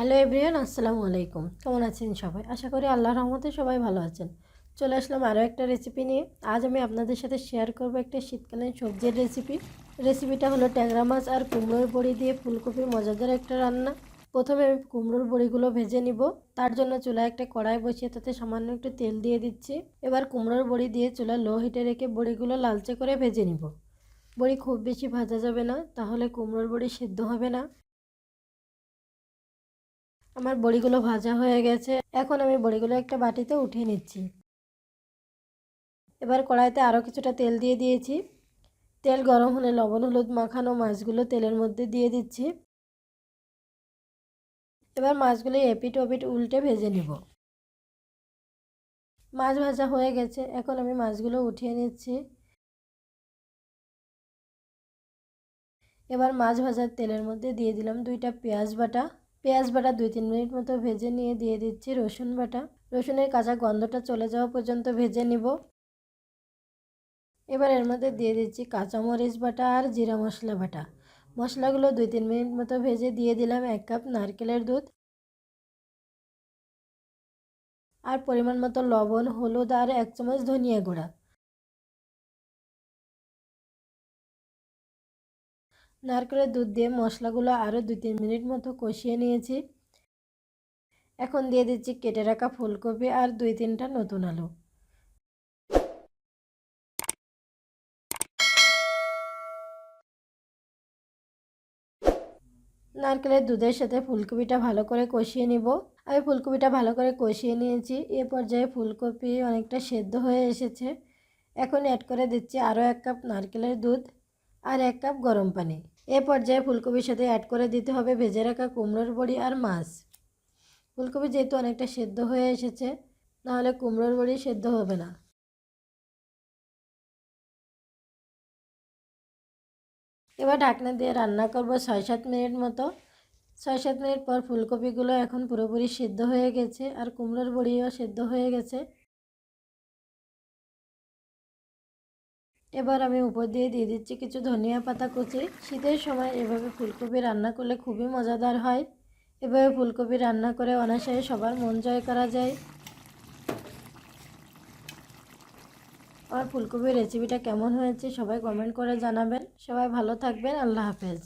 Hello everyone আসসালামু আলাইকুম। কেমন আছেন সবাই? আশা করি আল্লাহর রহমতে সবাই ভালো আছেন। চলে আসলাম আরও একটা রেসিপি নিয়ে। আজ আমি আপনাদের সাথে শেয়ার করব একটা শীতকালীন সবজির রেসিপি রেসিপিটা হলো ট্যাংরা মাছ আর কুমড়োর বড়ি দিয়ে ফুলকপির মজাদার একটা রান্না। প্রথমে আমি কুমড়োর বড়িগুলো ভেজে নিব। তার জন্য চুলায় একটা কড়াই বসিয়ে তাতে সামান্য একটু তেল দিয়ে দিচ্ছি। এবার কুমড়োর বড়ি দিয়ে চুলা লো হিটে রেখে বড়িগুলো লালচে করে ভেজে নিব। বড়ি খুব বেশি ভাজা যাবে না, তাহলে কুমড়োর বড়ি সিদ্ধ হবে না। আমার বড়িগুলো ভাজা হয়ে গেছে। এখন আমি বড়িগুলো একটা বাটিতে উঠিয়ে নিচ্ছি। এবার কড়াইতে আরও কিছুটা তেল দিয়ে দিয়েছি। তেল গরম হলে লবণ, হলুদ মাখানো মাছগুলো তেলের মধ্যে দিয়ে দিচ্ছি। এবার মাছগুলো এপিট ওপিট উল্টে ভেজে নিব। মাছ ভাজা হয়ে গেছে। এখন আমি মাছগুলো উঠিয়ে নিচ্ছি। এবার মাছ ভাজার তেলের মধ্যে দিয়ে দিলাম দুইটা পেঁয়াজ বাটা। পেঁয়াজ বাটা দুই তিন মিনিট মতো ভেজে নিয়ে দিয়ে দিচ্ছি রসুন বাটা। রসুনের কাঁচা গন্ধটা চলে যাওয়া পর্যন্ত ভেজে নিব। এবার এর মধ্যে দিয়ে দিচ্ছি কাঁচামরিচ বাটা আর জিরা মশলা বাটা। মশলাগুলো দুই তিন মিনিট মতো ভেজে দিয়ে দিলাম এক কাপ নারকেলের দুধ। আর পরিমাণ মতো লবণ, হলুদ আর এক চামচ ধনিয়া গুঁড়া। নারকেলের দুধ দিয়ে মশলাগুলো আরও দু তিন মিনিট মতো কষিয়ে নিয়েছি। এখন দিয়ে দিচ্ছি কেটে রাখা ফুলকপি আর দুই তিনটা নতুন আলু। নারকেলের দুধের সাথে ফুলকপিটা ভালো করে কষিয়ে নিব। আমি ফুলকপিটা ভালো করে কষিয়ে নিয়েছি। এ পর্যায়ে ফুলকপি অনেকটা সেদ্ধ হয়ে এসেছে। এখন অ্যাড করে দিচ্ছি আরও এক কাপ নারকেলের দুধ আর এক কাপ গরম পানি। এ পর্যায়ে ফুলকপির সাথে অ্যাড করে দিতে হবে ভেজে রাখা কুমড়োর বড়ি আর মাছ। ফুলকপি যেহেতু অনেকটা সেদ্ধ হয়ে এসেছে, নাহলে কুমড়োর বড়ি সেদ্ধ হবে না। এবার ঢাকনা দিয়ে রান্না করব ছয় সাত মিনিট মতো। ছয় সাত মিনিট পর ফুলকপিগুলো এখন পুরোপুরি সেদ্ধ হয়ে গেছে আর কুমড়োর বড়িও সেদ্ধ হয়ে গেছে। এবার আমি উপর দিয়ে দিয়ে দিচ্ছি কিছু ধনিয়া পাতা কুচি। শীতের সময় এভাবে ফুলকপি রান্না করলে খুবই মজাদার হয়। এভাবে ফুলকপি রান্না করে অনায়াসে সবার মন জয় করা যায়। আমার ফুলকপির রেসিপিটা কেমন হয়েছে সবাই কমেন্ট করে জানাবেন। সবাই ভালো থাকবেন, আল্লাহ হাফেজ।